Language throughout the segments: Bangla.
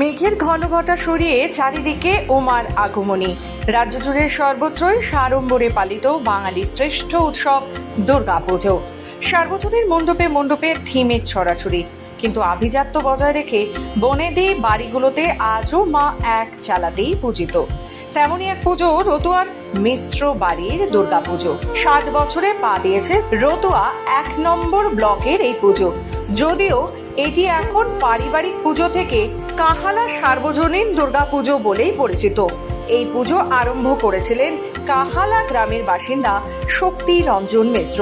মেঘের ঘন ঘটা সরিয়ে চারিদিকে ওমার আগমনী। রাজ্য জুড়ে সর্বত্রই সাড়ম্বরে পালিত বাঙালি শ্রেষ্ঠ উৎসব দুর্গাপুজো সার্বজনীন মণ্ডপে মণ্ডপে থিমের ছড়াছড়ি। কিন্তু আভিজাত্য বজায় রেখে বনেদি বাড়িগুলোতে আজও মা এক চালাতেই পূজিত। তেমনই এক পুজো রতুয়ার মিশ্র বাড়ির দুর্গাপুজো ষাট বছরে পা দিয়েছে রতুয়া এক নম্বর ব্লকের এই পুজো। যদিও এটি এখন পারিবারিক পুজো থেকে কাহালা সার্বজনীন দুর্গাপুজো বলেই পরিচিত। এই পুজো আরম্ভ করেছিলেন কাহালা গ্রামের বাসিন্দা শক্তি রঞ্জন মিশ্র।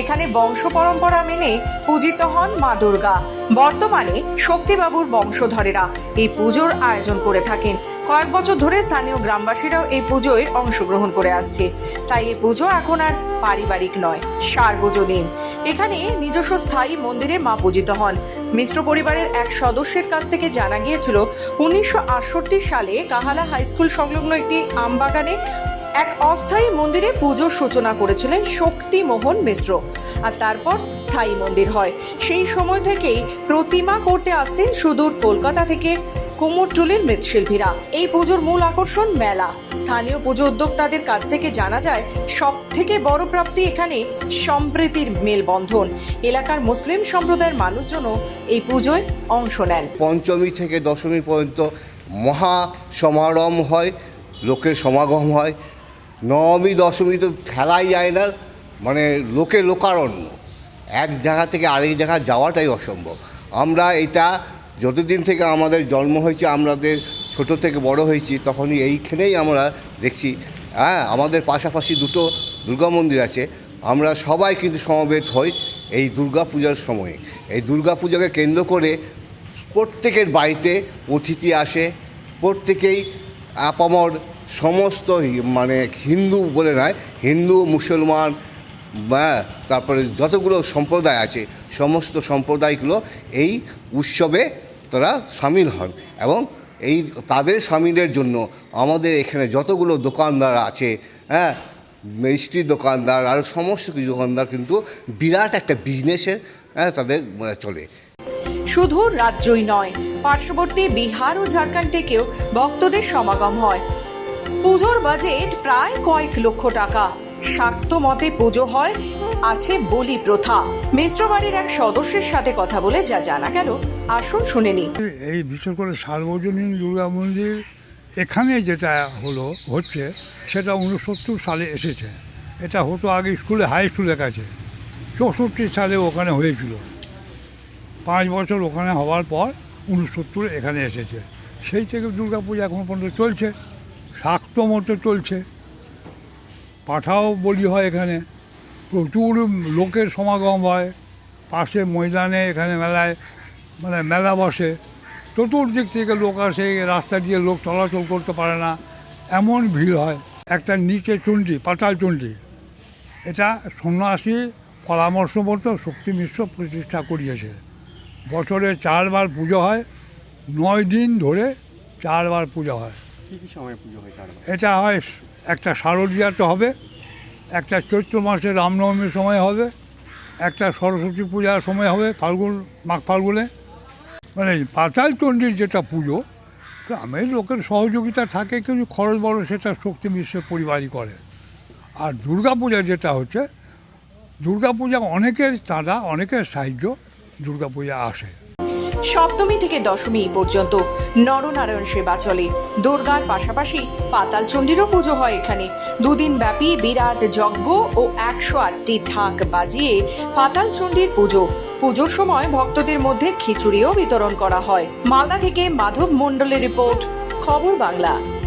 এখানে বংশ পরম্পরা মেনে পূজিত হন মা দুর্গা। বর্তমানে শক্তিবাবুর বংশধরেরা এই পুজোর আয়োজন করে থাকেন। কয়েক বছর ধরে স্থানীয় গ্রামবাসীরাও এই পুজোয় অংশগ্রহণ করে আসছে। তাই এই পুজো এখন আর পারিবারিক নয়, সার্বজনীন। এখানে নিজস্ব স্থায়ী মন্দিরে মা পূজিত হন। মিশ্র পরিবারের এক সদস্যের কাছ থেকে জানা গিয়েছিল, উনিশশো আটষট্টি সালে কাহালা হাই স্কুল সংলগ্ন একটি আমবাগানে এক অস্থায়ী মন্দিরে পুজোর সূচনা করেছিলেন শক্তি মোহন মিশ্র। আর তারপর স্থায়ী মন্দির হয়। সেই সময় থেকেই প্রতিমা করতে আসতেন সুদূর কলকাতা থেকে কুমোরটুলির মৃৎশিল্পীরা। এই পুজোর মূল আকর্ষণ মেলা। স্থানীয় পুজো উদ্যোক্তাদের কাছ থেকে জানা যায় সব থেকে বড় প্রাপ্তি এখানে সম্প্রীতির মেলবন্ধন। এলাকার মুসলিম সম্প্রদায়ের মানুষজনও এই পুজোয় অংশ নেন। পঞ্চমী থেকে দশমী পর্যন্ত মহা সমারম হয়, লোকের সমাগম হয়। নবমী, দশমী তো খেলাই যায় না মানে লোকে লোকারণ্য। এক জায়গা থেকে আরেক জায়গা যাওয়াটাই অসম্ভব। আমরা এটা যতদিন থেকে আমাদের জন্ম হয়েছে আমাদের ছোট থেকে বড় হয়েছি, তখনই এইখানেই আমরা দেখছি হ্যাঁ আমাদের পাশাপাশি দুটো দুর্গা মন্দির আছে। আমরা সবাই কিন্তু সমবেত হই এই দুর্গা পূজার সময়ে। এই দুর্গা পূজাকে কেন্দ্র করে প্রত্যেকের বাড়িতে অতিথি আসে, প্রত্যেকেই আপামর সমস্ত মানে হিন্দু বলে নয়, হিন্দু, মুসলমান বা তারপরে যতগুলো সম্প্রদায় আছে, সমস্ত সম্প্রদায়গুলো এই উৎসবে তারা সামিল হন এবং এই তাদের সামিলের জন্য আমাদের এখানে যতগুলো দোকানদার আছে হ্যাঁ মিষ্টির দোকানদার আর সমস্ত কিছু দোকানদার কিন্তু বিরাট একটা বিজনেসের হ্যাঁ তাদের চলে। শুধু রাজ্যই নয়, পার্শ্ববর্তী বিহার ও ঝাড়খণ্ড থেকেও ভক্তদের সমাগম হয়। পুজোর বাজেট প্রায় কয়েক লক্ষ টাকা। শাক্ত মতে পুজো হয় আছে বলি প্রথা। মিশ্র বাড়ির এক সদস্যের সাথে কথা বলে যা জানা গেল আসুন শুনে নি এই বিশেষ করে সার্বজনীন দুর্গা মন্দির এখানে যেটা হলো, হচ্ছে, সেটা উনসত্তর সালে এসেছে। এটা হতো আগে স্কুলে, হাই স্কুলের কাছে চৌষট্টি সালে ওখানে হয়েছিল। পাঁচ বছর ওখানে হওয়ার পর উনসত্তর এখানে এসেছে। সেই থেকে দুর্গা পূজা এখন পর্যন্ত চলছে। শাক্ত মতো চলছে। পাঠাও বলি হয় এখানে। প্রচুর লোকের সমাগম হয়। পাশে ময়দানে এখানে মেলায় মানে মেলা বসে। চতুর্দিক থেকে লোক আসে রাস্তা দিয়ে লোক চলাচল করতে পারে না। এমন ভিড় হয়। একটা নিচে চুন্ডি পাতাল চুন্ডি এটা সন্ন্যাসী পরামর্শ মতো শক্তি মিশ্র প্রতিষ্ঠা করিয়েছে। বছরে চারবার পুজো হয়। নয় দিন ধরে চারবার পুজো হয়। কি কি সময় পুজো হয় এটা হয় একটা শারদীয়া তো হবে। একটা চৈত্র মাসে রামনবমীর সময় হবে, একটা সরস্বতী পূজার সময় হবে ফাল্গুন, মাঘ ফাল্গুনে। মানে পাতাল চণ্ডীর যেটা পুজো, গ্রামের লোকের সহযোগিতা থাকে, কিন্তু খরচ বড়, সেটা শক্তি মিশ্রের পরিবারই করে। আর দুর্গা পূজা যেটা হচ্ছে, দুর্গা পূজা অনেকের চাঁদা, অনেকের সাহায্য দুর্গা পূজা আসে। সপ্তমী থেকে দশমী পর্যন্ত। নরনারায়ণ সেবা চলে। দুর্গার পাশাপাশি পাতাল চণ্ডীরও পুজো হয় এখানে। দুদিন ব্যাপী বিরাট যজ্ঞ ও একশো আটটি ঢাক বাজিয়ে পাতাল চণ্ডীর পুজো। পুজোর সময় ভক্তদের মধ্যে খিচুড়িও বিতরণ করা হয়। মালদা থেকে মাধব মণ্ডলের রিপোর্ট, খবর বাংলা।